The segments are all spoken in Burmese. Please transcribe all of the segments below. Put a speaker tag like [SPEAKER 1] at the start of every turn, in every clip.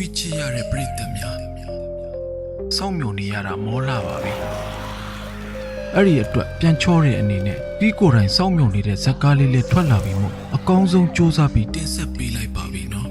[SPEAKER 1] ခွေးချစ်ရတဲ့ပြိတ္တများစောင့်မျှော်နေရတာမောလာပါပြီအဲ့ဒီအတွက်ပြန်ချောတဲ့အနေနဲ့ပြီးကိုယ်တိုင်စောင့်မျှော်နေတဲ့ဇက်ကားလေးလေးထွက်လာပြီးမှအကောင်းဆုံးစူးစမ်းပြီးတင်ဆက်ပေးလိုက်ပါပြီနော်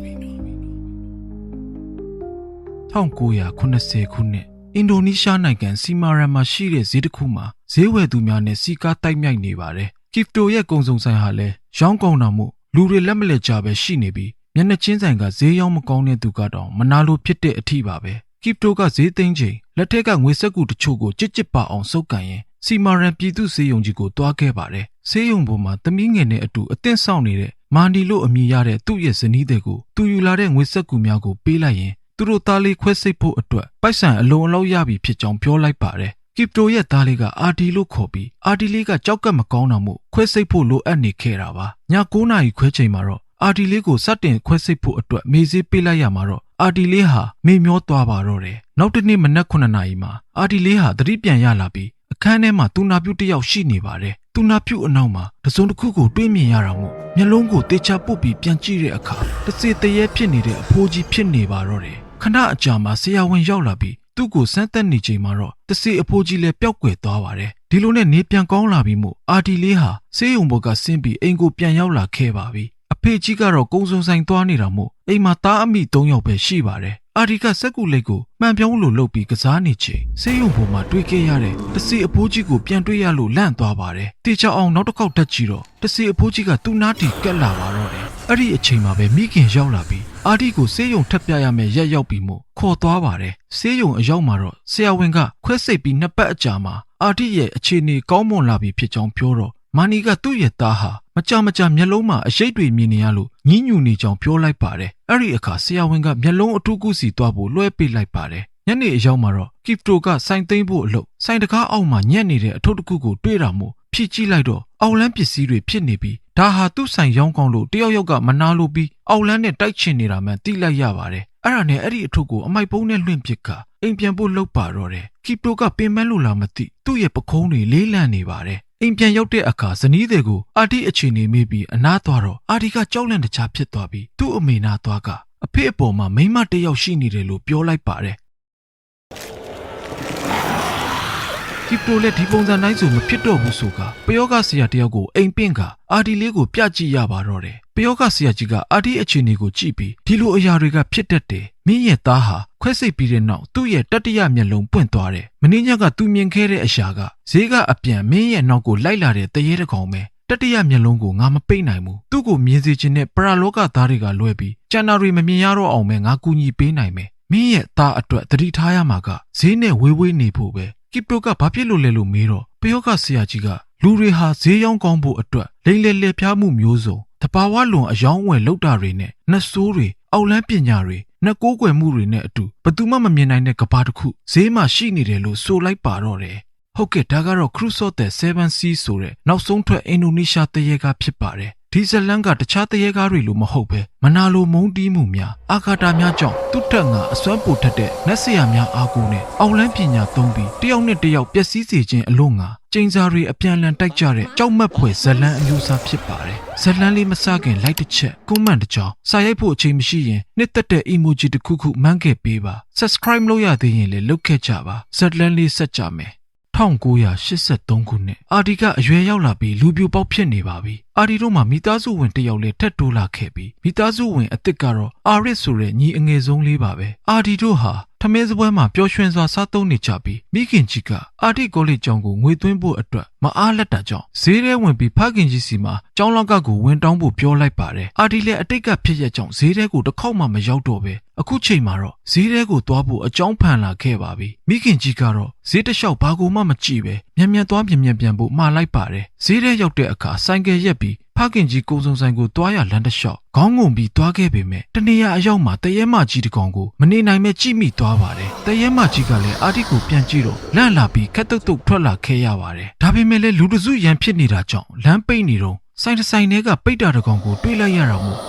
[SPEAKER 1] 1980ခုနှစ်အင်ဒိုနီးရှားနိုင်ငံစီမာရန်မှာရှိတဲ့ဈေးတစ်ခုမှာဈေးဝယ်သူများနဲ့စီကားတိုက်မြိုက်နေပါတယ်ကီဖတိုရဲ့ကုံစုံဆိုင်ဟာလည်းရောင်းကောင်းတာမို့လူတွေလက်မလက်ကြပဲရှိနေပြီး မျက်နှာချင်းဆိုင်ကဈေးရောင်းမကောင်းတဲ့သူကတော့မနာလိုဖြစ်တဲ့အထီးပါပဲကီဖတိုကဈေးသိမ်းချိန်လက်ထက်ကငွေစက်ကူတချို့ကိုကြစ်ကြစ်ပါအောင်စုပ်ကန်ရင်စီမာရန်ပြည်သူစေယုံကြီးကိုတွားခဲ့ပါတယ်စေယုံပေါ်မှာသမီးငယ်နဲ့အတူအသင့်ဆောင်နေတဲ့မာနီလို့အမည်ရတဲ့သူ့ရဲ့ဇနီးတွေကိုသူယူလာတဲ့ငွေစက်ကူများကိုပေးလိုက်ရင်သူတို့သားလေးခွဲစိတ်ဖို့အတွက်ပိုက်ဆံအလုံးအလောက်ရပြီဖြစ်ကြောင်းပြောလိုက်ပါတယ်ကီပတိုရဲ့သားလေးကအာဒီလို့ခေါ်ပြီးအာဒီလေးကကြောက်ကပ်မကောင်းတာမို့ခွဲစိတ်ဖို့လိုအပ်နေခဲ့တာပါည9နာရီခွဲချိန်မှာတော့ အာဒီလေးကိုစတင်ခွဲစိတ်ဖို့အတွက်မေးစေးပေးလိုက်ရမှာတော့အာဒီလေးဟာမေမျောသွားပါတော့တယ်နောက်တစ်နေ့မနက်9နာရီမှာအာဒီလေးဟာသတိပြန်ရလာပြီးအခန်းထဲမှာသူနာပြုတ်တစ်ယောက်ရှိနေပါတယ်သူနာပြုတ်အနောက်မှာတစုံတစ်ခုကိုတွေးမြင်ရတာမို့မျက်လုံးကိုတေချာပုတ်ပြီးပြန်ကြည့်တဲ့အခါတစ်စေတရေဖြစ်နေတဲ့အဖိုးကြီးဖြစ်နေပါတော့တယ်ခဏအကြာမှာဆရာဝန်ရောက်လာပြီးသူ့ကိုစမ်းသပ်နေချိန်မှာတော့တစေအဖိုးကြီးလည်းပျောက်ကွယ်သွားပါတယ်ဒီလိုနဲ့နေပြန်ကောင်းလာပြီးမို့အာဒီလေးဟာဆေးရုံဘက်ကဆင်းပြီးအိမ်ကိုပြန်ရောက်လာခဲ့ပါပြီအ ဖေကြီးကတော့ကုံစုံဆိုင်သွားနေတာမို့အိမ်မှာသားအမိ၃ယောက်ပဲရှိပါတယ်အာဒီကစက်ကူလိတ်ကိုမှန်ပြောင်းလို့လှုပ်ပြီးကစားနေချိန်ဆေးရုံပေါ်မှာတွေ့ခဲ့ရတဲ့တစီအဖိုးကြီးကိုပြန်တွေ့ရလို့လန့်သွားပါတယ်တေချောအောင်နောက်တစ်ခေါက်တက်ကြည့်တော့တစီအဖိုးကြီးကသူ့နားတီကက်လာပါတော့တယ်အဲ့ဒီအချိန်မှာပဲမိခင်ရောက်လာပြီးအာဒီကိုဆေးရုံထပ်ပြရမယ်ရက်ရောက်ပြီးမို့ခေါ်သွားပါတယ်ဆေးရုံအရောက်မှာတော့ဆရာဝန်ကခွဲစိတ်ပြီးနှစ်ပတ်အကြာမှာအာဒီရဲ့အခြေအနေကောင်းမွန်လာပြီဖြစ်ကြောင်းပြောတော့ မာနီကသူ့ရဲ့သားဟာမကြမကြမျက်လုံးမှာအရိပ်တွေမြင်နေရလို့ညှဉ်းညူနေကြောင်းပြောလိုက်ပါတယ်အဲ့ဒီအခါဆရာဝန်ကမျက်လုံးအထူးကုစီသွားဖို့လွှဲပေးလိုက်ပါတယ်ညနေအရောက်မှာတော့ကီဖတိုကစိုင်သိမ်းဖို့အလုပ်စိုင်တကားအောက်မှာညက်နေတဲ့အထုပ်တစ်ခုကိုတွေ့တာမို့ဖြည့်ကြည့်လိုက်တော့အောက်လန်းပစ္စည်းတွေဖြစ်နေပြီးဒါဟာသူ့ဆိုင်ရောင်းကောင်းလို့တယောက်ယောက်ကမနာလိုပြီးအောက်လန်းနဲ့တိုက်ချင်နေတာမှန်သိလိုက်ရပါတယ်အဲ့ဒါနဲ့အဲ့ဒီအထုပ်ကိုအမိုက်ပုံးနဲ့လွင့်ပစ်ကအိမ်ပြန်ဖို့လုပ်ပါတော့တယ်ကီပတိုကပင်မလို့လားမသိသူ့ရဲ့ပခုံးတွေလေးလံနေပါတယ် အိမ်ပြန်ရောက်တဲ့အခါဇနီးတွေကိုအာတီအခြေအနေမေးပြီးအနားသွားတော့အာတီကကြောက်လန့်တခြားဖြစ်သွားပြီးသူ့အမေနာသွားကအဖေအပေါ်မှာမိန်းမတစ်ယောက်ရှိနေတယ်လို့ပြောလိုက်ပါတယ်ကီပတိုလည်းဒီပုံစံတိုင်းဆိုမဖြစ်တော့ဘူးဆိုကပယောဂဆရာတယောက်ကိုအိမ်ပင့်ကအာဒီလေးကိုပြကြည့်ရပါတော့တယ် ပယောဂဆရာကြီးကအာဒီအခြေအနေကိုကြည့်ပြီးဒီလိုအရာတွေကဖြစ်တတ်တယ်မင်းရဲ့သားဟာခွဲစိတ်ပြီးတဲ့နောက်သူ့ရဲ့တတိယမျက်လုံးပွင့်သွားတယ်မင်းညကသူမြင်ခဲ့တဲ့အရာကဈေးကအပြန်မင်းရဲ့နောက်ကိုလိုက်လာတဲ့တရေတကောင်ပဲတတိယမျက်လုံးကိုငါမပိတ်နိုင်ဘူးသူ့ကိုမြင်စေခြင်းနဲ့ပရာလောကသားတွေကလွဲပြီးကျန်တာတွေမမြင်ရတော့အောင်ပဲငါကူညီပေးနိုင်မယ်မင်းရဲ့သားအတွက်သတိထားရမှာကဈေးနဲ့ဝေးဝေးနေဖို့ပဲကီပတိုကဘာဖြစ်လို့လဲလို့မေးတော့ပယောဂဆရာကြီးကလူတွေဟာဈေးရောင်းကောင်းဖို့အတွက်လိမ့်လေလေဖျားမှုမျိုးစုံ တဘာဝလွန်အယောင်းဝယ်လောက်တာတွေနဲ့နှဆိုးတွေအောက်လန်းပညာတွေနှကိုးကွယ်မှုတွေနဲ့အတူဘသူမှမမြင်နိုင်တဲ့ကဘာတစ်ခုဈေးမှာရှိနေတယ်လို့ဆိုလိုက်ပါတော့တယ်ဟုတ်ကဲ့ဒါကတော့ Cruise of the 7C ဆိုတဲ့နောက်ဆုံးထွက်အင်ဒိုနီးရှားတရေကဖြစ်ပါတယ် ဒီဇလန်ကတခြားတရေကားတွေလိုမဟုတ်ပဲမနာလိုမုန်းတီးမှုများအာဃာတများကြောင့်သူ့ထက်ငါအစွမ်းပိုထက်တဲ့နတ်ဆရာများအားကိုးနဲ့အောက်လန်းပညာသုံးပြီးတယောက်နဲ့တယောက်ပျက်စီးစေခြင်းအလို့ငါကျင်းစာတွေအပြန်လန်တိုက်ကြတဲ့ကြောက်မက်ဖွယ်ဇလန်အမျိုးအစားဖြစ်ပါတယ်ဇလန်လေးမစခင်လိုက်တစ်ချက်ကွန်မန့်တစ်ကြောင်းစာရိုက်ဖို့အချိန်မရှိရင်နှစ်သက်တဲ့ emoji တစ်ခုခုမှန်းခဲ့ပေးပါ subscribe လုပ်ရသေးရင်လည်းလုပ်ခဲ့ကြပါဇလန်လေးဆက်ကြမယ် 1983ခုနှစ်အာဒီကအရွယ်ရောက်လာပြီးလူပြိုပေါက်ဖြစ်နေပါပြီအာဒီတို့မှာမိသားစုဝင်တစ်ယောက်လည်းထက်တိုးလာခဲ့ပြီးမိသားစုဝင်အစ်စ်ကတော့အာရစ်ဆိုတဲ့ညီအငယ်ဆုံးလေးပါပဲအာဒီတို့ဟာ ထမင်းစပွဲမှာပျော်ရွှင်စွာစားသုံးနေကြပြီးမိခင်ကြီးကအာဒီကောလိပ်ကျောင်းကိုငွေသွင်းဖို့အတွက်မအားလက်တာကြောင့်ဈေးထဲဝင်ပြီးဖခင်ကြီးစီမှာကျောင်းလောက်ကကိုဝင်တောင်းဖို့ပြောလိုက်ပါတယ်အာဒီလည်းအတိတ်ကဖြစ်ရက်ကြောင့်ဈေးထဲကိုတစ်ခေါက်မှမရောက်တော့ပဲအခုချိန်မှာတော့ဈေးထဲကိုသွားဖို့အကြောင်းဖန်လာခဲ့ပါပြီမိခင်ကြီးကတော့ဈေးတစ်လျှောက်ဘာကိုမှမကြည့်ပဲမြန်မြန်သွားမြန်မြန်ပြန်ဖို့မှားလိုက်ပါတယ်ဈေးထဲရောက်တဲ့အခါဆိုင်ကယ်ရက်ပြီး ဖခင်ကြီးကိုစုံဆိုင်ကိုတွားရလမ်းတစ်လျှောက်ခေါင်းငုံပြီးတွားခဲ့ပေမဲ့တနေရအရောက်မှာတရဲမကြီးတကောင်ကိုမနေနိုင်မဲ့ကြည့်မိသွားပါတယ်တရဲမကြီးကလည်းအာတိကိုပြန်ကြည့်တော့လန့်လာပြီးခက်တုတ်တုတ်ထွက်လာခဲ့ရပါတယ်ဒါပေမဲ့လည်းလူတစုရန်ဖြစ်နေတာကြောင့်လမ်းပိတ်နေတော့ဆိုင်တစ်ဆိုင်ထဲကပိတ်တာတကောင်ကိုတွေးလိုက်ရတာမို့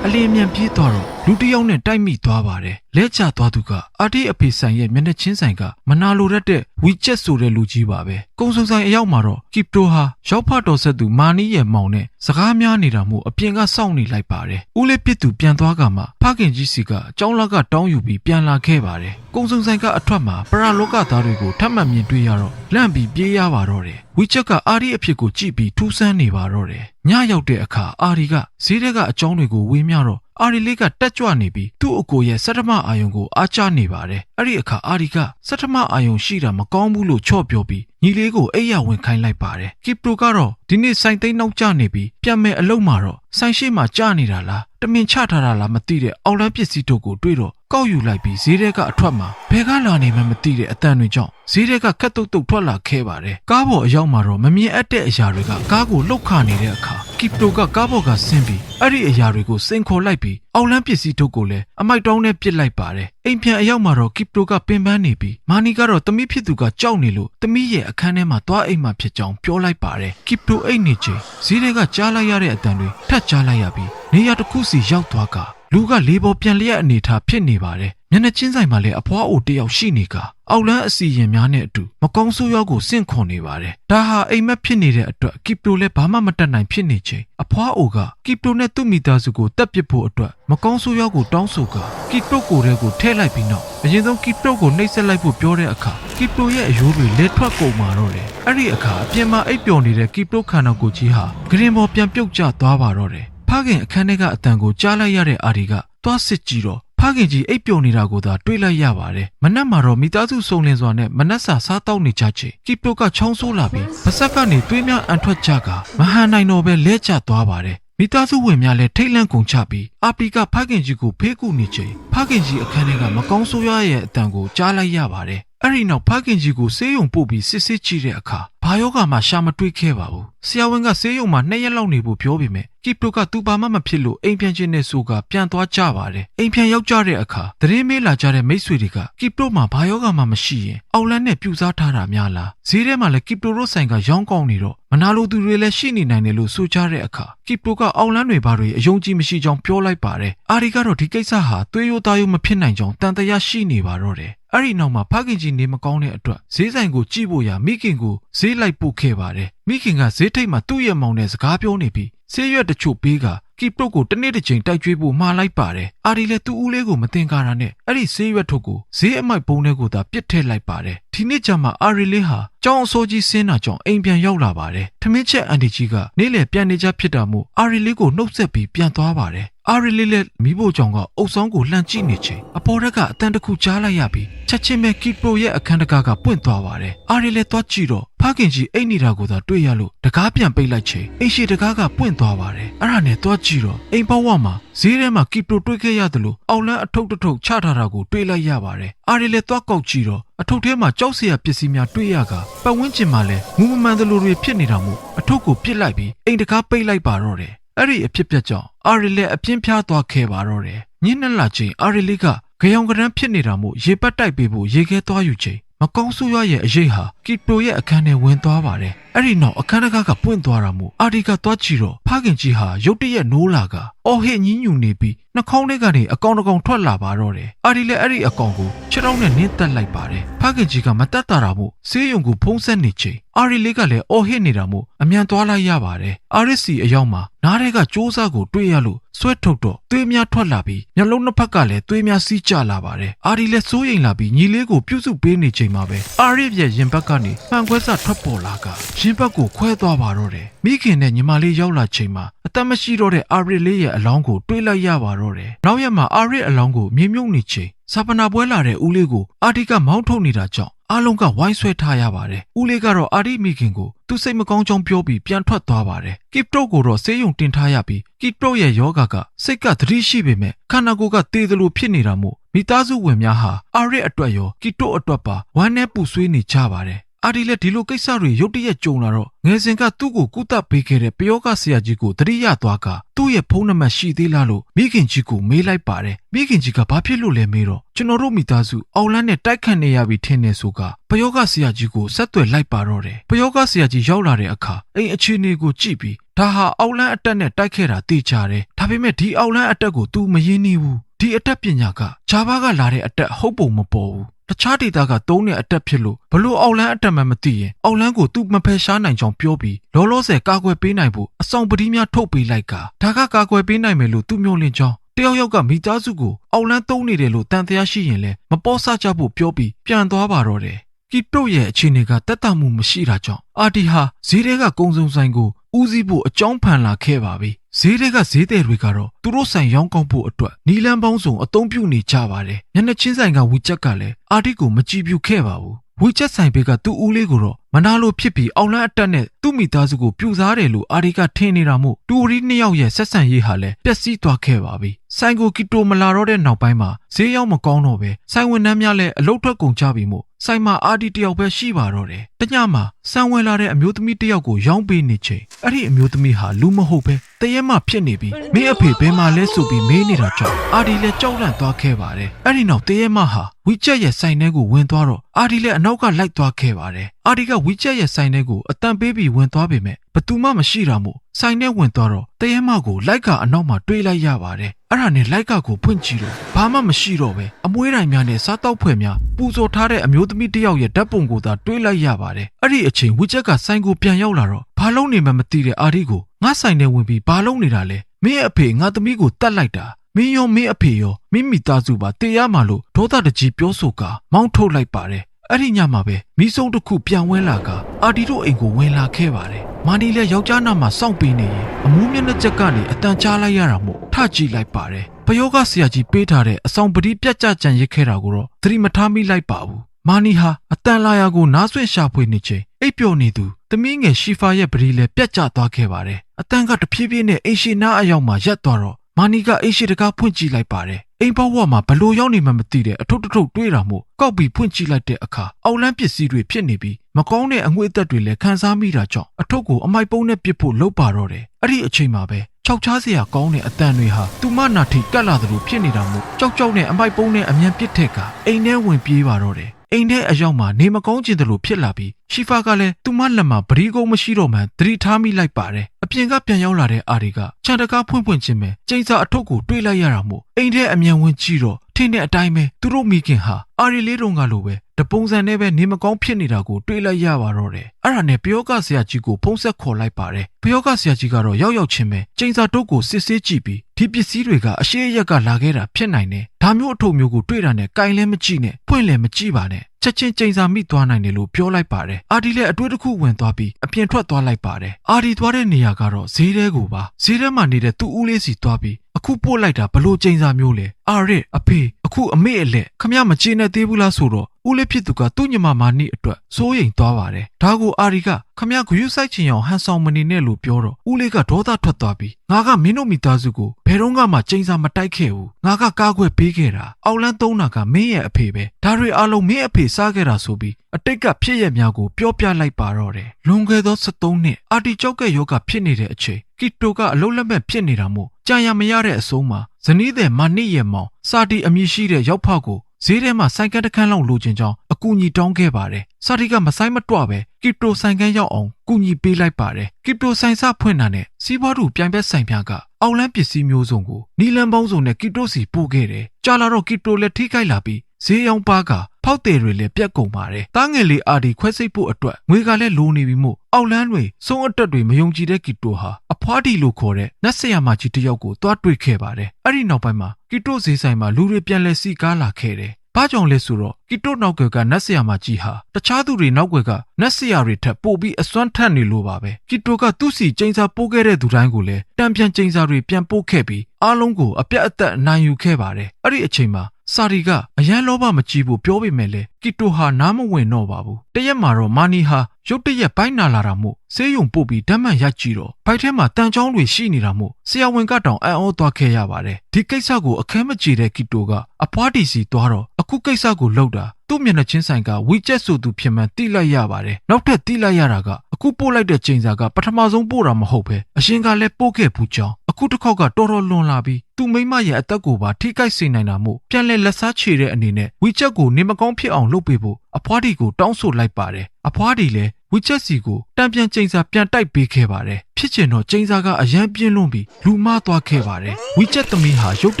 [SPEAKER 1] အလင်းမြန်ပြေးသွားတော့ လူတစ်ယောက်နဲ့တိုက်မိသွားပါတယ်လဲကျသွားသူကအာတိအဖေဆိုင်ရဲ့မျက်နှာချင်းဆိုင်ကမနာလိုရက်တဲ့ဝီချက်ဆိုတဲ့လူကြီးပါပဲကုံစုံဆိုင်အရောက်မှာတော့ကီပတိုဟာရောက်ဖတော်ဆက်သူမာနီရဲ့မောင်နဲ့စကားများနေတာမို့အပြင်ကစောင့်နေလိုက်ပါတယ်ဦးလေးပြစ်သူပြန်သွားကမှဖခင်ကြီးစီကအကြောင်းလက်ကတောင်းယူပြီးပြန်လာခဲ့ပါတယ်ကုံစုံဆိုင်ကအထွက်မှာပရာလောကသားတွေကိုထပ်မံမြင်တွေ့ရတော့လန့်ပြီးပြေးရပါတော့တယ်ဝီချက်ကအာရီအဖြစ်ကိုကြည့်ပြီးထူးဆန်းနေပါတော့တယ်ညရောက်တဲ့အခါအာရီကဈေးထဲကအကြောင်းတွေကိုဝေးမျှတော့ အာရီလေးကတက်ကြွနေပြီးသူ့အကိုရဲ့စက်တမအာယုံကိုအားချနေပါတယ်အဲ့ဒီအခါအာရီကစက်တမအာယုံရှိတာမကောင်းဘူးလို့ချော့ပြောပြီးညီလေးကိုအိပ်ရဝင်ခိုင်းလိုက်ပါတယ်ကစ်ပတိုကတော့ဒီနေ့စိုင်သိန်းနောက်ကျနေပြီးပြန်မဲ့အလုံးမှာတော့စိုင်ရှိမှကျနေတာလားတမင်ချထားတာလားမသိတဲ့အောက်လန်းပစ္စည်းတို့ကိုတွေ့တော့ကောက်ယူလိုက်ပြီးဈေးထဲကအထွက်မှာဘယ်ကလာနေမှမသိတဲ့အတန်တွေကြောင့်ဈေးထဲကခက်တုတ်တုတ်ထွက်လာခဲ့ပါတယ်ကားပေါ်အရောက်မှာတော့မမြင်အပ်တဲ့အရာတွေကကားကိုလှုပ်ခါနေတဲ့အခါ ကစ်ပတိုကကားပေါ်ကဆင်းပြီးအဲ့ဒီအရာတွေကိုစိန်ခေါ်လိုက်ပြီးအောက်လန်းပစ္စည်းတို့ကိုလည်းအမိုက်တောင်းနဲ့ပစ်လိုက်ပါတယ်အိမ်ပြန်အရောက်မှာတော့ကစ်ပတိုကပင်ပန်းနေပြီးမာနီကတော့တမိဖြစ်သူကကြောက်နေလို့တမိရဲ့အခန်းထဲမှာသွားအိမ်မှာဖြစ်ကြောင်းပြောလိုက်ပါတယ်ကစ်ပတိုအိတ်နေချိန်ဈေးထဲကကြားလိုက်ရတဲ့အတန်တွေထပ်ကြားလိုက်ရပြီးနေရာတစ်ခုစီရောက်သွားကလူကလေးပေါ်ပြန်လျက်အနေထားဖြစ်နေပါတယ် မျက်နှာချင်းဆိုင်မှာလည်းအဖွားအိုတယောက်ရှိနေကအောက်လန်းအစီရင်များနဲ့အတူမကောင်းဆိုးရောက်ကိုစင့်ခွန်နေပါတယ်ဒါဟာအိမ်မက်ဖြစ်နေတဲ့အတွက်ကစ်ပတိုလည်းဘာမှမတတ်နိုင်ဖြစ်နေချိန်အဖွားအိုကကစ်ပတိုနဲ့သူ့မိသားစုကိုတပ်ပစ်ဖို့အတွက်မကောင်းဆိုးရောက်ကိုတောင်းဆိုကကစ်ပတိုကိုယ်ထဲကိုထည့်လိုက်ပြီးနောက်အရင်ဆုံးကစ်ပတိုကိုနှိပ်စက်လိုက်ဖို့ပြောတဲ့အခါကစ်ပတိုရဲ့အယိုးတွေလက်ထွက်ကုန်มาတော့တယ်အဲ့ဒီအခါအပြင်မှာအိပ်ပျော်နေတဲ့ကစ်ပတိုခန္ဓာကိုယ်ကြီးဟာဂရင်ပေါ်ပြန်ပြုတ်ကျသွားပါတော့တယ်ဖခင်အခန်းထဲကအတန်ကိုကြားလိုက်ရတဲ့အာဒီကသွားစစ်ကြည့်တော့ ဖခင်ကြီးအိပ်ပျော်နေတာကိုသာတွေ့လိုက်ရပါတယ်။မနက်မှာတော့မိသားစုစုံလင်စွာနဲ့မနက်စာစားတောက်နေကြချိန်ကီပတိုကချောင်းဆိုးလာပြီးပါဆက်ကနေသွေးများအန်ထွက်ကြကမဟန်နိုင်တော့ပဲလဲကျသွားပါတယ်။မိသားစုဝင်များလည်းထိတ်လန့်ကုန်ချပြီး အာပီကဖခင်ကြီးကိုဖေးကူနေချိန်ဖခင်ကြီးအခန်းထဲကမကောင်းဆိုးရရဲ့အတန်ကိုကြားလိုက်ရပါတယ်။အဲ့ဒီနောက်ဖခင်ကြီးကိုဆေးရုံပို့ပြီးစစ်စစ်ကြည့်တဲ့အခါဘာယောဂမှရှာမတွေ့ခဲ့ပါဘူး။ဆရာဝန်ကဆေးရုံမှာနှစ်ရက်လောက်နေဖို့ပြောပေမဲ့ကီပတိုကသူ့ဘာမှမဖြစ်လို့အိမ်ပြန်ခြင်းနဲ့ဆိုကပြန်သွားကြပါတယ်။အိမ်ပြန်ရောက်ကြတဲ့အခါသတင်းမေးလာကြတဲ့မိတ်ဆွေတွေကကီပတိုမှာဘာယောဂမှမရှိရင်အောက်လန်းနဲ့ပြူစားထားတာများလား။ဈေးထဲမှာလည်းကီပတိုတို့ဆိုင်ကရောင်းကောင်းနေတော့မနာလိုသူတွေလည်းရှိနေနိုင်တယ်လို့ဆိုကြတဲ့အခါကီပတိုကအောက်လန်းတွေဘာတွေအယုံကြည်မရှိကြောင်းပြောလိုက်ပါတယ်။အာရီကတော့ဒီကိစ္စဟာသွေးရိုးသားရိုးမဖြစ်နိုင်ကြောင်းတန်တရားရှိနေပါတော့တယ်။အဲ့ဒီနောက်မှာဖခင်ကြီးနေမကောင်းတဲ့အတွက်ဈေးဆိုင်ကိုကြည့်ဖို့ရမိခင်ကိုဈေးလိုက်ပို့ခဲ့ပါတယ်မိခင်ကဈေးထိပ်မှာသူ့ရဲ့မောင်နဲ့စကားပြောနေပြီးဆေးရွက်တချို့ပေးကကီပရုတ်ကိုတစ်နေ့တစ်ချိန်တိုက်ကျွေးဖို့မှားလိုက်ပါတယ်အာဒီလည်းသူ့ဦးလေးကိုမတင်ကားတာနဲ့အဲ့ဒီဆေးရွက်ထုတ်ကိုဈေးအမိုက်ပုံးထဲကိုသာပစ်ထည့်လိုက်ပါတယ် ဒီနေ့ကျမှအာရီလေးဟာကြောင်အစိုးကြီးဆင်းတာကြောင့်အိမ်ပြန်ရောက်လာပါတယ်ထမင်းချက်အန်တီကြီးကနေ့လည်ပြန်နေကြဖြစ်တာမို့အာရီလေးကိုနှုတ်ဆက်ပြီးပြန်သွားပါတယ်အာရီလေးလည်းမိဖို့ကြောင့်ကအုပ်ဆောင်ကိုလှန်ကြည့်နေချိန်အပေါ်တက်ကအတန်တစ်ခုကြားလိုက်ရပြီးချက်ချင်းပဲကီပရိုရဲ့အခန်းတကားကပွင့်သွားပါတယ်အာရီလည်းသွားကြည့်တော့ဖခင်ကြီးအိတ်နေတာကိုသာတွေ့ရလို့တကားပြန်ပိတ်လိုက်ချိန်အိမ်ရှိတကားကပွင့်သွားပါတယ်အဲ့ဒါနဲ့သွားကြည့်တော့အိမ်ပေါဝမှာဈေးထဲမှာကီပရိုတွေ့ခဲ့ရတယ်လို့အောက်လန်းအထုပ်တစ်ထုပ်ချထားတာကိုတွေ့လိုက်ရပါတယ်အာရီလည်းသွားကောက်ကြည့်တော့ အထုပ်ထဲမှာကြောက်စရာပစ္စည်းများတွေ့ရကပတ်ဝန်းကျင်မှာလည်းမူမမှန်သလိုတွေဖြစ်နေတာမို့အထုပ်ကိုပြစ်လိုက်ပြီးအိမ်တကားပိတ်လိုက်ပါတော့တယ်အဲ့ဒီအဖြစ်ပြက်ကြောင့်အာရီလည်းအပြင်းပြားသွားခဲ့ပါတော့တယ်ညနေလာချိန်အာရီလေးကကြောင်ကရန်ဖြစ်နေတာမို့ရေပတ်တိုက်ပေးဖို့ရေခဲသွားယူချိန်မကောင်းဆိုးရရဲ့အရေးဟာကီတိုရဲ့အခန်းထဲဝင်သွားပါတယ်အဲ့ဒီနောက်အခန်းတကားကပွင့်သွားတာမို့အာဒီကသွားကြည့်တော့ဖခင်ကြီးဟာရုတ်တရက်နိုးလာက အော်ဟစ်ညင်းညူနေပြီးနှာခေါင်းထဲကနေအကောင်တကောင်ထွက်လာပါတော့တယ်အာဒီလည်းအဲ့ဒီအကောင်ကိုခြေထောက်နဲ့နင်းတက်လိုက်ပါတယ်ဖခင်ကြီးကမတက်တာတာမို့ဆေးရုံကိုဖုံးဆက်နေချိန်အာရီလေးကလည်းအော်ဟစ်နေတာမို့အမြန်သွားလိုက်ရပါတယ်အာရစ်စီအရောက်မှာနားထဲကစ조사ကိုတွေ့ရလို့ဆွဲထုတ်တော့သွေးများထွက်လာပြီးမျက်လုံးနှစ်ဖက်ကလည်းသွေးများစီးကျလာပါတယ်အာရီလည်းစိုးရိမ်လာပြီးညီလေးကိုပြုစုပေးနေချိန်မှာပဲအာရစ်ရဲ့ရင်ဘက်ကနေမှန်ခွဲစထွက်ပေါ်လာကရင်ဘက်ကိုခွဲသွားပါတော့တယ်မိခင်နဲ့ညီမလေးရောက်လာချိန်မှာအသက်မရှိတော့တဲ့အာရစ်လေးရဲ့အလောင်းကိုတွေးလိုက်ရပါတော့တယ်နောက်ရက်မှာအာရစ်အလောင်းကိုမြေမြုပ်နေချိန်စာပနာပွဲလာတဲ့ဦးလေးကိုအာတီကမောင်းထုတ်နေတာကြောင့်အားလုံးကဝိုင်းဆွဲထားရပါတယ်။ဦးလေးကတော့အာဒီမိခင်ကိုသူစိတ်မကောင်းကြောင်းပြောပြီးပြန်ထွက်သွားပါတယ်။ကစ်ပတုတ်ကိုတော့ဆေးရုံတင်ထားရပြီးကစ်ပတုတ်ရဲ့ယောဂကစိတ်ကသတိရှိပေမဲ့ခန္ဓာကိုယ်ကတေးသလိုဖြစ်နေတာမို့မိသားစုဝင်များဟာအာရစ်အတွက်ရောကစ်တုတ်အတွက်ပါဝမ်းနဲ့ပူဆွေးနေကြပါတယ်။ အာဒီလည်းဒီလိုကိစ္စတွေရုတ်တရက်ကြုံလာတော့ငယ်စဉ်ကသူ့ကိုကုသပေးခဲ့တဲ့ပယောဂဆရာကြီးကိုတတိယသွားကသူ့ရဲ့ဖုန်းနံပါတ်ရှိသေးလားလို့မိခင်ကြီးကိုမေးလိုက်ပါတယ်မိခင်ကြီးကဘာဖြစ်လို့လဲမေးတော့ကျွန်တော်တို့မိသားစုအောက်လန်းနဲ့တိုက်ခတ်နေရပြီထင်နေဆိုကပယောဂဆရာကြီးကိုဆက်သွယ်လိုက်ပါတော့တယ်ပယောဂဆရာကြီးရောက်လာတဲ့အခါအိမ်အခြေအနေကိုကြည့်ပြီးဒါဟာအောက်လန်းအတက်နဲ့တိုက်ခဲ့တာသိကြတယ်ဒါပေမဲ့ဒီအောက်လန်းအတက်ကို तू မရင်းနှီးဘူးဒီအတက်ပညာကဂျာဗာကလာတဲ့အတက်ဟုတ်ပုံမပေါ်ဘူး တခြားဒေတာကသုံးတဲ့အတက်ဖြစ်လို့ဘလို့အောက်လန်းအတက်မှမသိရင်အောက်လန်းကိုသူမဖယ်ရှားနိုင်ကြောင်းပြောပြီးလောလောဆယ်ကာကွယ်ပေးနိုင်ဖို့အဆောင်ပတိများထုတ်ပေးလိုက်ကဒါကကာကွယ်ပေးနိုင်မယ်လို့သူမျှော်လင့်ကြောင်းတယောက်ယောက်ကမိသားစုကိုအောက်လန်းသုံးနေတယ်လို့တန်တရားရှိရင်လည်းမပေါ်ဆကြဖို့ပြောပြီးပြန်သွားပါတော့တယ်ကီတိုရဲ့အခြေအနေကတက်တာမှုမရှိတာကြောင့်အာတီဟာဈေးထဲကကုံစုံဆိုင်ကိုဦးစီးဖို့အကြောင်းဖန်လာခဲ့ပါပြီ ဈေးထဲကဈေးသည်တွေကတော့သူတို့ဆိုင်ရောင်းကောင်းဖို့အတွက်နီလန်းပေါင်းစုံအသုံးပြုနေကြပါတယ်ညနေချင်းဆိုင်ကဝီချက်ကလည်းအာတီကိုမကြည့်ပြူခဲ့ပါဘူးဝီချက်ဆိုင်ဘေးကသူ့ဦးလေးကိုတော့မနာလိုဖြစ်ပြီးအောင်လန်းအတက်နဲ့သူ့မိသားစုကိုပြူစားတယ်လို့အာဒီကထင်နေတာမို့တူရီနှစ်ယောက်ရဲ့ဆက်ဆံရေးဟာလည်းပျက်စီးသွားခဲ့ပါပြီ ဆိုင်ကိုကီတိုမလာတော့တဲ့နောက်ပိုင်းမှာဈေးရောက်မကောင်းတော့ပဲဆိုင်ဝန်ထမ်းများလည်းအလုတ်ထွက်ကုန်ကြပြီမို့ဆိုင်မှာအာဒီတယောက်ပဲရှိပါတော့တယ်တညမှာစံဝင်လာတဲ့အမျိုးသမီးတယောက်ကိုရောင်းပေးနေချိန်အဲ့ဒီအမျိုးသမီးဟာလူမဟုတ်ပဲတရက်မှဖြစ်နေပြီးမင်းအဖေဘယ်မှာလဲဆိုပြီးမေးနေတာကြောင့်အာဒီလည်းကြောက်လန့်သွားခဲ့ပါတယ်အဲ့ဒီနောက်တရက်မှဟာဝီချက်ရဲ့ဆိုင်ထဲကိုဝင်သွားတော့အာဒီလည်းအနောက်ကလိုက်သွားခဲ့ပါတယ် အာဒီကဝီချက်ရဲ့ဆိုင်ထဲကိုအတန်ပေးပြီးဝင်သွားပေမဲ့ဘသူမှမရှိတာမို့ဆိုင်ထဲဝင်သွားတော့တရဲမကိုလိုက်ကအနောက်မှာတွေးလိုက်ရပါတယ်အဲ့ဒါနဲ့လိုက်ကကိုဖွင့်ကြည့်လို့ဘာမှမရှိတော့ပဲအမွှေးတိုင်များနဲ့စားတောက်ဖွယ်များပူဇော်ထားတဲ့အမျိုးသမီးတစ်ယောက်ရဲ့ဓာတ်ပုံကိုသာတွေးလိုက်ရပါတယ်အဲ့ဒီအချိန်ဝီချက်ကဆိုင်ကိုပြန်ရောက်လာတော့ဘာလုံးနေမှမသိတဲ့အာဒီကိုငါဆိုင်ထဲဝင်ပြီးဘာလုံးနေတာလဲမင်းရဲ့အဖေငါသမီးကိုတတ်လိုက်တာမင်းရောမင်းအဖေရောမိမိသားစုပါတေးရမှာလို့ဒေါသတကြီးပြောဆိုကာမောင်းထုတ်လိုက်ပါတယ် အဲ့ဒီညမှာပဲမိဆုံးတစ်ခုပြန်ဝဲလာကအာဒီတို့အိမ်ကိုဝင်လာခဲ့ပါတယ်မာနီလည်းယောက်ျားနာမှာစောင့်ပေးနေရင်အမူးမျက်နှာချက်ကနေအတန်ချလိုက်ရတာမို့ထကြည့်လိုက်ပါတယ်ပယောဂဆရာကြီးပေးထားတဲ့အဆောင်ပတိပြတ်ကြကြံရစ်ခဲ့တာကိုတော့သတိမထားမိလိုက်ပါဘူးမာနီဟာအတန်လာယာကိုနားဆွင့်ရှာဖွေနေချိန်အိပ်ပျော်နေသူသမီးငယ်ရှီဖာရဲ့ပတိလည်းပြတ်ကျသွားခဲ့ပါတယ်အတန်ကတဖြည်းဖြည်းနဲ့အိမ်ရှိနားအရောက်မှာရက်သွားတော့ မာနီကအိမ်ရှိတကားဖွင့်ကြည့်လိုက်ပါတယ်အိမ်ပေါဝမှာဘလို့ရောက်နေမှမသိတဲ့အထုပ်ထုပ်တွေးတာမို့ကောက်ပြီးဖွင့်ကြည့်လိုက်တဲ့အခါအောက်လန်းပစ္စည်းတွေဖြစ်နေပြီးမကောင်းတဲ့အငွေ့အသက်တွေလည်းခံစားမိတာကြောင့်အထုပ်ကိုအမိုက်ပုံးနဲ့ပစ်ဖို့လုပ်ပါတော့တယ်အဲ့ဒီအချိန်မှာပဲခြောက်ချားစရာကောင်းတဲ့အတန်တွေဟာသူမနာထိကတ်လာသလိုဖြစ်နေတာမို့ကြောက်ကြောက်နဲ့အမိုက်ပုံးနဲ့အမြန်ပစ်ထက်ကအိမ်ထဲဝင်ပြေးပါတော့တယ် အိမ်ထဲအရောက်မှာနေမကောင်းကျင်တယ်လို့ဖြစ်လာပြီးရှီဖာကလည်းသူမလက်မှာပရီကုန်းမရှိတော့မှန်သတိထားမိလိုက်ပါတယ်အပြင်ကပြန်ရောက်လာတဲ့အာရီကခြံတကားဖွင့်ဖွင့်ချင်းပဲကျိန်စာအထုပ်ကိုတွေးလိုက်ရတာမို့အိမ်ထဲအမြန်ဝင်ကြည့်တော့ထင်းတဲ့အတိုင်းပဲသူတို့မိခင်ဟာအာရီလေးတုံးကလိုပဲတပုံစံနဲ့ပဲနေမကောင်းဖြစ်နေတာကိုတွေးလိုက်ရပါတော့တယ်အဲ့ဒါနဲ့ပယောကဆရာကြီးကိုဖုံးဆက်ခေါ်လိုက်ပါတယ်ပယောကဆရာကြီးကတော့ရောက်ရောက်ချင်းပဲကျိန်စာတုပ်ကိုစစ်ဆေးကြည့်ပြီးဒီပစ္စည်းတွေကအရှိအယက်ကလာခဲ့တာဖြစ်နိုင်တယ် ဒါမျိုးအထုပ်မျိုးကိုတွေးတာနဲ့ကင်လည်းမကြည့်နဲ့ဖွင့်လည်းမကြည့်ပါနဲ့ချက်ချင်းကျိန်စာမိသွားနိုင်တယ်လို့ပြောလိုက်ပါတယ်အာဒီလည်းအတွေ့အကြုံဝင်သွားပြီးအပြင်ထွက်သွားလိုက်ပါတယ်အာဒီသွားတဲ့နေရာကတော့ဈေးထဲကိုပါဈေးထဲမှာနေတဲ့သူ့ဦးလေးစီသွားပြီး အခုပို့လိုက်တာဘလို့ကျိန်စာမျိုးလဲအာရစ်အဖေအခုအမေအလက်ခမမကျေနပ်သေးဘူးလားဆိုတော့ဦးလေးဖြစ်သူကသူ့ညီမမာနီအတွက်စိုးရိမ်သွားပါတယ်ဒါကိုအာရီကခမဂရုစိုက်ချင်အောင်ဟန်ဆောင်မနေနဲ့လို့ပြောတော့ဦးလေးကဒေါသထွက်သွားပြီးငါကမင်းတို့မိသားစုကိုဘယ်တော့မှကျိန်စာမတိုက်ခဲ့ဘူးငါကကားခွဲပေးခဲ့တာအောက်လန်းသုံးတာကမင်းရဲ့အဖေပဲဒါတွေအားလုံးမင်းအဖေစားခဲ့တာဆိုပြီးအတိတ်ကဖြစ်ရများကိုပြောပြလိုက်ပါတော့တယ်လွန်ခဲ့သော73နှစ်အာတီကျောက်ကယောဂဖြစ်နေတဲ့အချိန်ကီတိုကအလုံးလက်မဲ့ဖြစ်နေတာမို့ ကြာရမရတဲ့အဆုံးမှာဇနီးတဲ့မနစ်ရဲ့မောင်စာတီအမည်ရှိတဲ့ရောက်ဖောက်ကိုဈေးထဲမှာဆိုင်ကန်းတစ်ခန်းလောက်လိုချင်ကြောင်းအကူအညီတောင်းခဲ့ပါတယ်။စာတီကမဆိုင်မတွပဲကီပတိုဆိုင်ကန်းရောက်အောင်ကူညီပေးလိုက်ပါတယ်။ကီပတိုဆိုင်စဖွင့်တာနဲ့စီးပွားတူပြိုင်ဘက်ဆိုင်ပြကအောက်လန်းပစ္စည်းမျိုးစုံကိုနီလန်ပေါင်းစုံနဲ့ကီတိုစီပို့ခဲ့တယ်။ကြာလာတော့ကီပတိုလည်းထိခိုက်လာပြီးဈေးရောင်းပါက ဖောက်တယ်တွေလည်းပြက်ကုန်ပါတယ်။တားငယ်လေးအာဒီခွဲစိတ်ဖို့အတွက်ငွေကလည်းလိုနေပြီမို့အောက်လန်းတွေစုံအတက်တွေမယုံကြည်တဲ့ကီတိုဟာအဖွားတီလို့ခေါ်တဲ့နတ်ဆရာမကြီးတယောက်ကိုတွားတွေ့ခဲ့ပါတယ်။အဲ့ဒီနောက်ပိုင်းမှာကီတိုဈေးဆိုင်မှာလူတွေပြန်လဲစီကားလာခဲ့တယ်။ဘာကြောင့်လဲဆိုတော့ကီတိုနောက်ကွယ်ကနတ်ဆရာမကြီးဟာတခြားသူတွေနောက်ကွယ်ကနတ်ဆရာတွေထက်ပိုပြီးအစွမ်းထက်နေလို့ပါပဲကီတိုကသူ့စီကျင်းစာပိုးခဲ့တဲ့သူတိုင်းကိုလည်းတံပြန်ကျင်းစာတွေပြန်ပို့ခဲ့ပြီးအားလုံးကိုအပြတ်အသက်အနိုင်ယူခဲ့ပါတယ်အဲ့ဒီအချိန်မှာ စာရီကအရန်လောဘမကြီးဖို့ပြောပေမဲ့လေကီတိုဟာနားမဝင်တော့ပါဘူးတရက်မှာတော့မာနီဟာရုတ်တရက်ပိုင်းနာလာတာမို့ဆေးရုံပို့ပြီးဓာတ်မှန်ရိုက်ကြည့်တော့ဘိုက်ထဲမှာတန်ချောင်းတွေရှိနေတာမို့ဆရာဝန်ကတောင်အံ့ဩသွားခဲ့ရပါတယ်ဒီကိစ္စကိုအခဲမကြေတဲ့ကီတိုကအဖွားတီစီသွားတော့အခုကိစ္စကိုလှုပ်တာ သူ့မျက်နှာချင်းဆိုင်ကဝီကျက်ဆိုသူဖြစ်မှန်းတိလိုက်ရပါတယ်နောက်ထပ်တိလိုက်ရတာကအခုပို့လိုက်တဲ့ချိန်စာကပထမဆုံးပို့တာမဟုတ်ပဲအရင်ကလည်းပို့ခဲ့ဘူးကြောင်းအခုတစ်ခေါက်ကတော်တော်လွန်လာပြီးသူ့မိမရဲ့အသက်ကိုပါထိခိုက်စေနိုင်တာမို့ပြန်လဲလက်စားချေတဲ့အနေနဲ့ဝီချက်ကိုနေမကောင်းဖြစ်အောင်လုပ်ပေးဖို့အဖွားတီကိုတောင်းဆိုလိုက်ပါတယ်အဖွားတီလည်းဝီချက်စီကိုတံပြန်ချိန်စာပြန်တိုက်ပေးခဲ့ပါတယ် ဖြစ်ချင်တော့ကျင်းစားကအရန်ပြင်းလွန်းပြီးလူမသွားခဲ့ပါတယ်ဝီချက်သမီးဟာရုတ်တ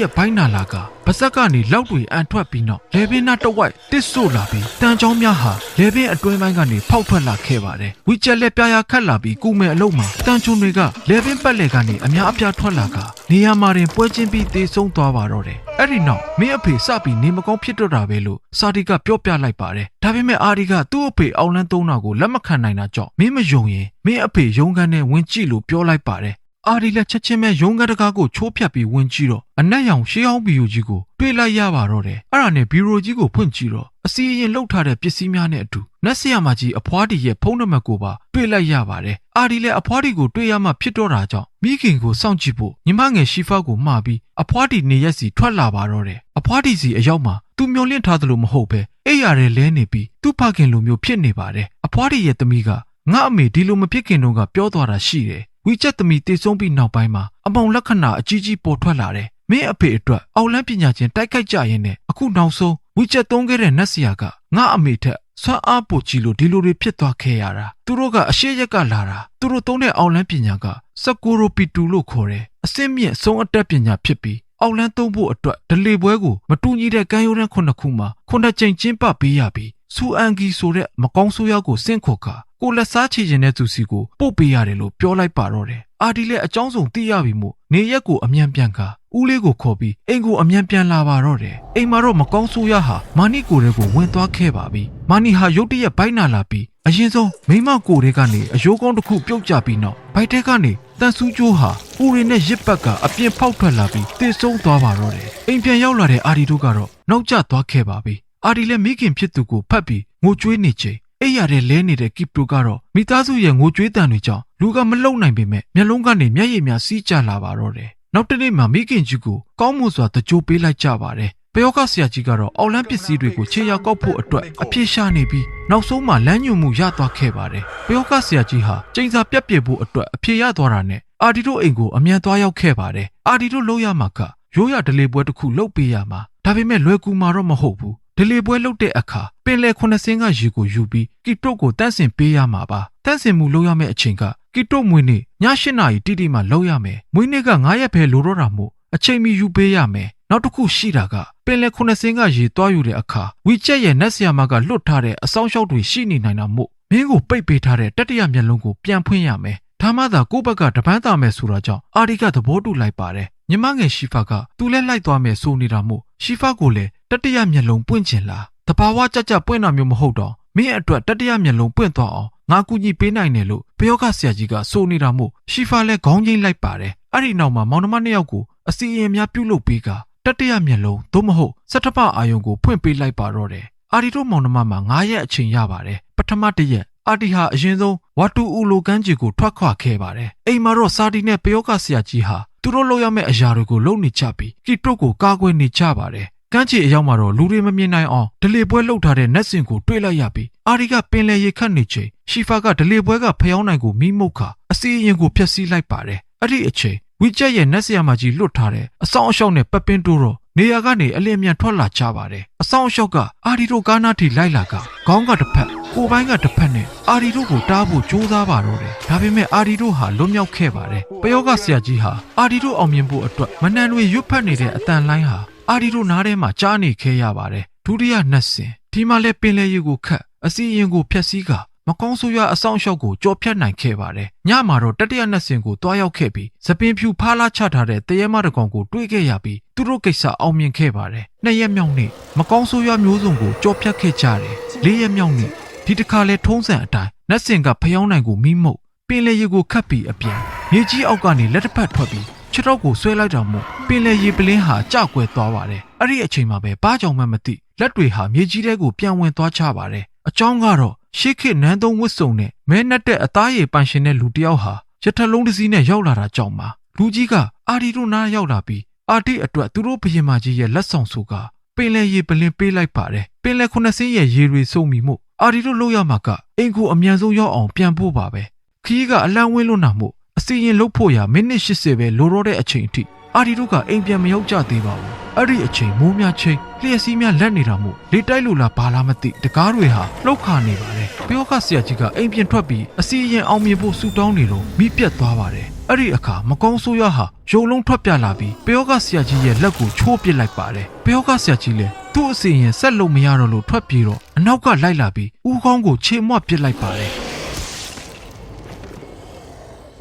[SPEAKER 1] ရက်ဘိုင်းနာလာကပါဇက်ကနေလောက်တွေအန်ထွက်ပြီးနောက်လေဘင်းနာတဝိုက်တစ်ဆို့လာပြီးတန်ချောင်းများဟာလေဘင်းအတွင်းပိုင်းကနေဖောက်ထွက်လာခဲ့ပါတယ်ဝီချက်လက်ပြားရခတ်လာပြီးကုမဲအလုံးမှာတန်ချုံတွေကလေဘင်းပတ်လက်ကနေအများအပြားထွက်လာက နေရာမှာတင်ပွဲချင်းပြီးတေဆုံးသွားပါတော့တယ်အဲ့ဒီနောက်မင်းအဖေစပြီးနေမကောင်းဖြစ်တော့တာပဲလို့စာဒီကပြောပြလိုက်ပါတယ်ဒါပေမဲ့အာဒီကသူ့အဖေအောင်လန်းသုံးတာကိုလက်မခံနိုင်တာကြောင့်မင်းမယုံရင်မင်းအဖေရုံးခန်းနဲ့ဝင်ကြည့်လို့ပြောလိုက်ပါတယ် အာဒီလက်ချက်ချင်းပဲရုံးခန်းတကားကိုချိုးဖြတ်ပြီးဝင်ကြည့်တော့အနက်ရောင်ရှေးအောင်ဘီယိုကြီးကိုတွေ့လိုက်ရပါတော့တယ်အဲ့ဒါနဲ့ဘီရိုကြီးကိုဖွင့်ကြည့်တော့အစီအရင်လှုပ်ထားတဲ့ပစ္စည်းများနဲ့အတူနက်ဆရာမကြီးအဖွားတီရဲ့ဖုန်းနံပါတ်ကိုပါတွေ့လိုက်ရပါတယ်အာဒီလည်းအဖွားတီကိုတွေ့ရမှဖြစ်တော့တာကြောင့်မိခင်ကိုစောင့်ကြည့်ဖို့ညီမငယ်ရှီဖာကိုမှားပြီးအဖွားတီနေရက်စီထွက်လာပါတော့တယ်အဖွားတီစီအရောက်မှာသူမျောလင့်ထားသလိုမဟုတ်ပဲအိပ်ရတဲ့လဲနေပြီးသူ့ဖခင်လိုမျိုးဖြစ်နေပါတယ်အဖွားတီရဲ့သမီးကငါအမေဒီလိုမဖြစ်ခင်တုန်းကပြောသွားတာရှိတယ် ဝီချက်သမီးတည်ဆုံးပြီးနောက်ပိုင်းမှာအမောင်လက္ခဏာအကြီးကြီးပေါ်ထွက်လာတယ်မင်းအဖေအတွက်အောက်လန်းပညာချင်းတိုက်ခိုက်ကြရင်နဲ့အခုနောက်ဆုံးဝီချက်သုံးခဲ့တဲ့နတ်ဆရာကငါအမေထက်ဆွမ်းအားပိုကြီးလို့ဒီလိုတွေဖြစ်သွားခဲ့ရတာသူတို့ကအရှိရက်ကလာတာသူတို့သုံးတဲ့အောက်လန်းပညာကစကူရိုပီတူလို့ခေါ်တယ်အစင်းမြင့်ဆုံးအတက်ပညာဖြစ်ပြီးအောက်လန်းသုံးဖို့အတွက်ဒလေပွဲကိုမတူညီတဲ့ကမ်းရိုးတန်းခုနှစ်ခုမှာခုနှစ်ကြိမ်ကျင်းပပေးရပြီးစူအန်ဂီဆိုတဲ့မကောင်းဆိုးရောက်ကိုစင့်ခေါ်က ကိုလက်စားချေခြင်းတဲ့သူစီကိုပို့ပေးရတယ်လို့ပြောလိုက်ပါတော့တယ်အာဒီလည်းအကြောင်းစုံသိရပြီမို့နေရက်ကိုအမြန်ပြန်ကဦးလေးကိုခေါ်ပြီးအိမ်ကိုအမြန်ပြန်လာပါတော့တယ်အိမ်မှာတော့မကောင်းဆိုးရဟာမာနီကိုတဲ့ကိုဝင်သွားခဲ့ပါပြီမာနီဟာရုတ်တရက်ဘိုက်နာလာပြီးအရင်ဆုံးမိမကိုတွေကနေအယိုးကောင်းတစ်ခုပြုတ်ကျပြီးနောက်ဘိုက်တဲကနေတန်ဆူးကျိုးဟာဦးရီနဲ့ရစ်ပတ်ကအပြင်ဖောက်ထွက်လာပြီးတေဆုံးသွားပါတော့တယ်အိမ်ပြန်ရောက်လာတဲ့အာဒီတို့ကတော့နောက်ကျသွားခဲ့ပါပြီအာဒီလည်းမိခင်ဖြစ်သူကိုဖတ်ပြီးငိုကြွေးနေချိန် အိပ်ရတဲ့လဲနေတဲ့ကီပတိုကတော့မိသားစုရဲ့ငိုကြွေးတန်တွေကြောင့်လူကမလုံနိုင်ပေမဲ့မျက်လုံးကနေမျက်ရည်များစီးကျလာပါတော့တယ်နောက်တနေ့မှမိခင်ကြီးကိုကောင်းမွန်စွာတကြိုပေးလိုက်ကြပါတယ်ပယောကဆရာကြီးကတော့အောက်လန်းပစ္စည်းတွေကိုခြေရောက်ကောက်ဖို့အတွက်အပြည့်ရှာနေပြီးနောက်ဆုံးမှလမ်းညွှန်မှုရသွားခဲ့ပါတယ်ပယောကဆရာကြီးဟာကျင်းစာပြက်ပြက်ဖို့အတွက်အပြည့်ရသွားတာနဲ့အာဒီတို့အိမ်ကိုအမြန်သွားရောက်ခဲ့ပါတယ်အာဒီတို့လောက်ရမှာကရိုးရဒလေပွဲတစ်ခုလုပ်ပေးရမှာဒါပေမဲ့လွယ်ကူမှာတော့မဟုတ်ဘူး ဒလေပွဲလုပ်တဲ့အခါပင်လယ်ခုနှစ်စင်းကရေကိုယူပြီးကီတုတ်ကိုတန့်စင်ပေးရမှာပါတန့်စင်မှုလုပ်ရမယ့်အချိန်ကကီတုတ်မွေးနေ့ည၈နာရီတိတိမှလုပ်ရမယ်မွေးနေ့က9ရက်ပဲလိုတော့တာမို့အချိန်မီယူပေးရမယ်နောက်တစ်ခုရှိတာကပင်လယ်ခုနှစ်စင်းကရေသွားယူတဲ့အခါဝီချက်ရဲ့နက်ဆီယာမကလွတ်ထားတဲ့အဆောင်ရှောက်တွေရှိနေနိုင်တာမို့မင်းကိုပိတ်ပေးထားတဲ့တတိယမျက်လုံးကိုပြန်ဖွင့်ရမယ်ဒါမှသာကိုယ့်ဘက်ကတပန်းတာမယ်ဆိုတာကြောင့်အာဒီကသဘောတူလိုက်ပါတယ်ညီမငယ်ရှီဖာကသူလဲလိုက်သွားမယ်ဆိုနေတာမို့ရှီဖာကိုလည်း တတိယမျက်လုံးပွင့်ချင်လားတဘာဝကြကြပွင့်တာမျိုးမဟုတ်တော့မင်းအတွက်တတိယမျက်လုံးပွင့်သွားအောင်ငါကူညီပေးနိုင်တယ်လို့ပယောဂဆရာကြီးကဆိုနေတာမို့ရှီဖာလည်းခေါင်းငိမ့်လိုက်ပါတယ်အဲ့ဒီနောက်မှာမောင်နှမနှစ်ယောက်ကိုအစီအရင်များပြုတ်လုပ်ပေးကတတိယမျက်လုံးသို့မဟုတ်စက်တပအာယုံကိုဖွင့်ပေးလိုက်ပါတော့တယ်အာဒီတို့မောင်နှမမှာ9ရက်အချိန်ရပါတယ်ပထမတစ်ရက်အာတီဟာအရင်ဆုံးဝါတူဦးလိုကန်းကြီးကိုထွက်ခွာခဲ့ပါတယ်အိမ်မှာတော့စာတီနဲ့ပယောဂဆရာကြီးဟာသူတို့လုပ်ရမယ့်အရာတွေကိုလုပ်နေကြပြီးကီတုတ်ကိုကာကွယ်နေကြပါတယ် ကန်းချီအရောက်မှာတော့လူတွေမမြင်နိုင်အောင်ဒလေပွဲလှုပ်ထားတဲ့နက်စင်ကိုတွေ့လိုက်ရပြီးအာရီကပင်လယ်ရေခတ်နေချိန်ရှီဖာကဒလေပွဲကဖျောင်းနိုင်ကိုမိမုတ်ခါအစီအရင်ကိုဖျက်ဆီးလိုက်ပါတယ်အဲ့ဒီအချိန်ဝီချက်ရဲ့နက်ဆရာမကြီးလွတ်ထားတဲ့အဆောင်အရှောက်နဲ့ပပင်းတိုးတော့နေရာကနေအလင်းမြန်ထွက်လာကြပါတယ်အဆောင်အရှောက်ကအာဒီတို့ကားနားထိလိုက်လာကခေါင်းကတစ်ဖက်ကိုယ်ပိုင်းကတစ်ဖက်နဲ့အာဒီတို့ကိုတားဖို့ကြိုးစားပါတော့တယ်ဒါပေမဲ့အာဒီတို့ဟာလွတ်မြောက်ခဲ့ပါတယ်ပယောကဆရာကြီးဟာအာဒီတို့အောင်မြင်ဖို့အတွက်မနှံတွေရွတ်ဖက်နေတဲ့အတန်လိုင်းဟာ အာဒီတို့နားထဲမှာကြားနေခဲ့ရပါတယ်ဒုတိယနှစ်ဆင်ဒီမှာလဲပင်လဲရီကိုခတ်အစီရင်ကိုဖျက်ဆီးကမကောင်းဆိုးရအဆောင်အရှောက်ကိုကြော်ဖြတ်နိုင်ခဲ့ပါတယ်။ညမှာတော့တတိယနှစ်စင်ကိုတွားရောက်ခဲ့ပြီးသပင်ဖြူဖားလာချထားတဲ့တရဲမတကောင်ကိုတွေးခဲ့ရပြီးသူတို့ကိစ္စအောင်မြင်ခဲ့ပါတယ်။နှစ်ရက်မြောက်နေ့မကောင်းဆိုးရမျိုးစုံကိုကြော်ဖြတ်ခဲ့ကြတယ်။လေးရက်မြောက်နေ့ဒီတစ်ခါလဲထုံးစံအတိုင်းနတ်စင်ကဖျောင်းနိုင်ကိုမိမုတ်ပင်လေရီကိုခတ်ပြီးအပြန်မြေကြီးအောက်ကနေလက်တစ်ဖက်ထွက်ပြီး ခြေတော့ကိုဆွဲလိုက်တော့မို့ပင်လေရီပလင်းဟာကြောက်ကွယ်သွားပါတယ်။အဲ့ဒီအချိန်မှာပဲဘာကြောင့်မှမသိလက်တွေဟာမြေကြီးထဲကိုပြန်ဝင်သွားချပါတယ်။အကြောင်းကတော့ရှေးခေတ်နန်းသုံးဝတ်စုံနဲ့မဲနှက်တဲ့အသားရည်ပန်ရှင်တဲ့လူတစ်ယောက်ဟာရထလုံးတစ်စီးနဲ့ရောက်လာတာကြောင့်ပါလူကြီးကအာဒီတို့နားရောက်လာပြီးအာတီအတွက်သူတို့ဘရင်မကြီးရဲ့လက်ဆောင်ဆိုကပင်လယ်ရေပလင်ပေးလိုက်ပါတယ်ပင်လယ်ခုနှစ်စင်းရဲ့ရေတွေစုံမိမှုအာဒီတို့လောက်ရမှာကအင်ကိုအမြန်ဆုံးရောက်အောင်ပြန်ဖို့ပါပဲခီးကအလန့်ဝင်းလွန်းတာမို့အ စီရင်လုတ်ဖို့ရမိနစ်80ပဲလိုတော့တဲ့အချိန်အထိအာဒီတို့ကအိမ်ပြန်မရောက်ကြသေးပါဘူးအဲ့ဒီအချိန်မိုးများချိန်လျှက်စီးများလက်နေတာမို့လေတိုက်လို့လားဘာလားမသိတကားတွေဟာလှုပ်ခါနေပါတယ်ပျောကဆရာကြီးကအိမ်ပြန်ထွက်ပြီးအစီအရင်အောင်မြင်ဖို့ဆူတောင်းနေတော့မိပြတ်သွားပါတယ်အဲ့ဒီအခါမကောင်းဆိုးရဟာရုံလုံးထွက်ပြလာပြီးပျောကဆရာကြီးရဲ့လက်ကိုချိုးပစ်လိုက်ပါတယ်ပျောကဆရာကြီးလည်းသူ့အစီအရင်ဆက်လို့မရတော့လို့ထွက်ပြေးတော့အနောက်ကလိုက်လာပြီးဦးခေါင်းကိုခြေမွတ်ပစ်လိုက်ပါတယ်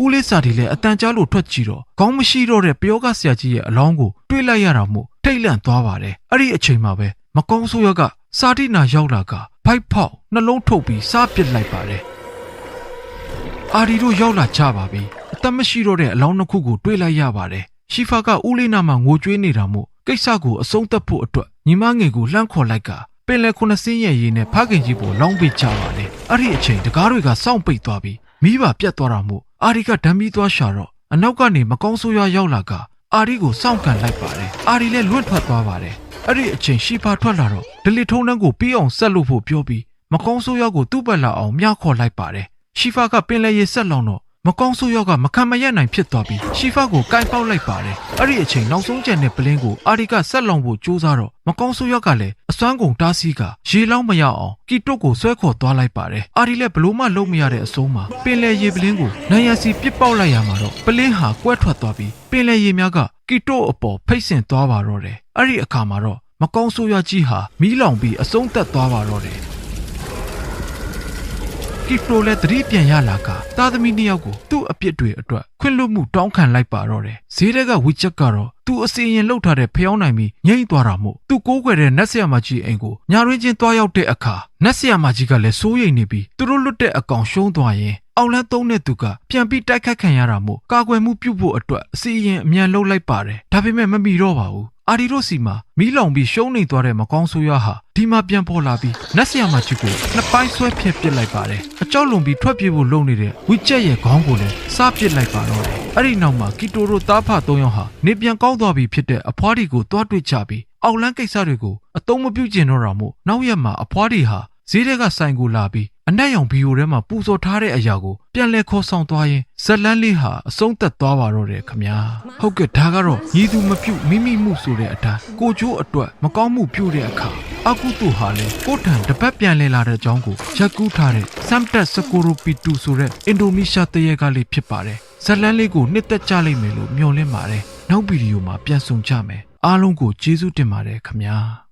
[SPEAKER 1] ဦးလေးစာဒီလည်းအတန်ကြားလို့ထွက်ကြည့်တော့ခေါင်းမရှိတော့တဲ့ပယောဂဆရာကြီးရဲ့အလောင်းကိုတွေးလိုက်ရတာမို့ထိတ်လန့်သွားပါတယ်အဲ့ဒီအချိန်မှာပဲမကောင်းဆိုးရကစာတိနာရောက်လာကဖိုက်ဖောက်နှလုံးထုတ်ပြီးစားပစ်လိုက်ပါတယ်အာဒီတို့ရောက်လာကြပါပြီအသက်မရှိတော့တဲ့အလောင်းတစ်ခုကိုတွေးလိုက်ရပါတယ်ရှီဖာကဦးလေးနာမှာငိုကြွေးနေတာမို့ကိစ္စကိုအဆုံးသတ်ဖို့အတွက်ညီမငယ်ကိုလှမ်းခေါ်လိုက်ကပင်လယ်ခုနှစ်စင်းရဲ့ရေနဲ့ဖခင်ကြီးကိုလောင်းပစ်ကြပါတယ်အဲ့ဒီအချိန်တကားတွေကစောင့်ပိတ်သွားပြီး မိဘပြတ်သွားတာမို့အာဒီကဓာမီသွားရှာတော့အနောက်ကနေမကောင်းဆိုးရွားရောက်လာကအာဒီကိုစောင့်ကန်လိုက်ပါတယ်အာဒီလည်းလွတ်ထွက်သွားပါတယ်အဲ့ဒီအချိန်ရှီဖာထွက်လာတော့ဒလီထုံးနှန်းကိုပြီးအောင်ဆက်လို့ဖို့ပြောပြီးမကောင်းဆိုးရွားကိုသူ့ဘက်လာအောင်မြခေါ်လိုက်ပါတယ်ရှီဖာကပင်လယ်ရေဆက်လောင်တော့ မကောင်းဆိုးရွားကမခံမရနိုင်ဖြစ်သွားပြီးရှီဖာကိုကိုင်ပေါက်လိုက်ပါတယ်အဲ့ဒီအချိန်နောက်ဆုံးကျန်တဲ့ပလင်းကိုအာဒီကဆက်လောင်ဖို့ကြိုးစားတော့မကောင်းဆိုးရွားကလည်းအစွမ်းကုန်တားဆီးကရေလောင်းမရအောင်ကီတုတ်ကိုဆွဲခေါ်သွားလိုက်ပါတယ်အာဒီလည်းဘလို့မှလုံးမရတဲ့အဆုံးမှာပင်လယ်ရေပလင်းကိုနိုင်ရစီပစ်ပေါက်လိုက်ရမှာတော့ပလင်းဟာကွဲထွက်သွားပြီးပင်လယ်ရေများကကီတုတ်အပေါ်ဖိတ်ဆင်သွားပါတော့တယ်အဲ့ဒီအခါမှာတော့မကောင်းဆိုးရွားကြီးဟာမီးလောင်ပြီးအဆုံးသက်သွားပါတော့တယ် ကီဖလိုလည်းသတိပြန်ရလာကသားသမီးနှစ်ယောက်ကိုသူ့အပြစ်တွေအတွက်ခွင့်လွတ်မှုတောင်းခံလိုက်ပါတော့တယ်ဈေးတဲကဝီချက်ကတော့သူအစီရင်လှုပ်ထားတဲ့ဖျောင်းနိုင်ပြီးငိမ့်သွားတာမို့သူကိုးကွယ်တဲ့နတ်ဆရာမကြီးအိမ်ကိုညာရင်းချင်းသွားရောက်တဲ့အခါနတ်ဆရာမကြီးကလည်းစိုးရိမ်နေပြီးသူတို့လွတ်တဲ့အကောင်ရှုံးသွားရင်အောင်လန်းသုံးတဲ့သူကပြန်ပြီးတိုက်ခတ်ခံရတာမို့ကာကွယ်မှုပြုဖို့အတွက်အစီရင်အမြန်လှုပ်လိုက်ပါတယ်ဒါပေမဲ့မမီတော့ပါဘူး အာဒီတို့စီမှာမီးလောင်ပြီးရှုံးနေသွားတဲ့မကောင်းဆိုးရွားဟာဒီမှာပြန်ပေါ်လာပြီးနတ်ဆရာမကြီးကိုနှစ်ပိုင်းဆွဲဖျက်ပစ်လိုက်ပါတယ်အကြောက်လွန်ပြီးထွက်ပြေးဖို့လုပ်နေတဲ့ဝီကျက်ရဲ့ခေါင်းကိုလည်းစားပစ်လိုက်ပါတော့တယ်အဲ့ဒီနောက်မှာကီတိုတို့တားဖသုံးယောက်ဟာနေပြန်ကောင်းသွားပြီဖြစ်တဲ့အဖွားဒီကိုတွားတွေ့ချပြီးအောက်လန်းကိစ္စတွေကိုအတုံးမပြုတ်ကျင်တော့တာမို့နောက်ရက်မှာအဖွားဒီဟာဈေးတဲကဆိုင်ကိုလာပြီး အနက်ရောင်ဗီယိုထဲမှာပူဇော်ထားတဲ့အရာကိုပြန်လဲခေါ်ဆောင်သွားရင်ဇက်လန်းလေးဟာအဆုံးသက်သွားပါတော့တယ်ခမညာဟုတ်ကဲ့ဒါကတော့ညီသူမပြုတ်မိမိမှုဆိုတဲ့အတိုင်းကိုကျိုးအတွက်မကောင်းမှုပြုတဲ့အခါအကုတုဟာလည်းကိုထံတပတ်ပြန်လဲလာတဲ့အကြောင်းကိုရက်ကူးထားတဲ့စမ်တက်စကိုရိုပီတူဆိုတဲ့အင်ဒိုနီးရှားတရေကလေးဖြစ်ပါတယ်ဇက်လန်းလေးကိုနှစ်သက်ကြလိမ့်မယ်လို့မျှော်လင့်ပါတယ်နောက်ဗီဒီယိုမှာပြန်ဆုံကြမယ်အားလုံးကိုကျေးဇူးတင်ပါတယ်ခမညာ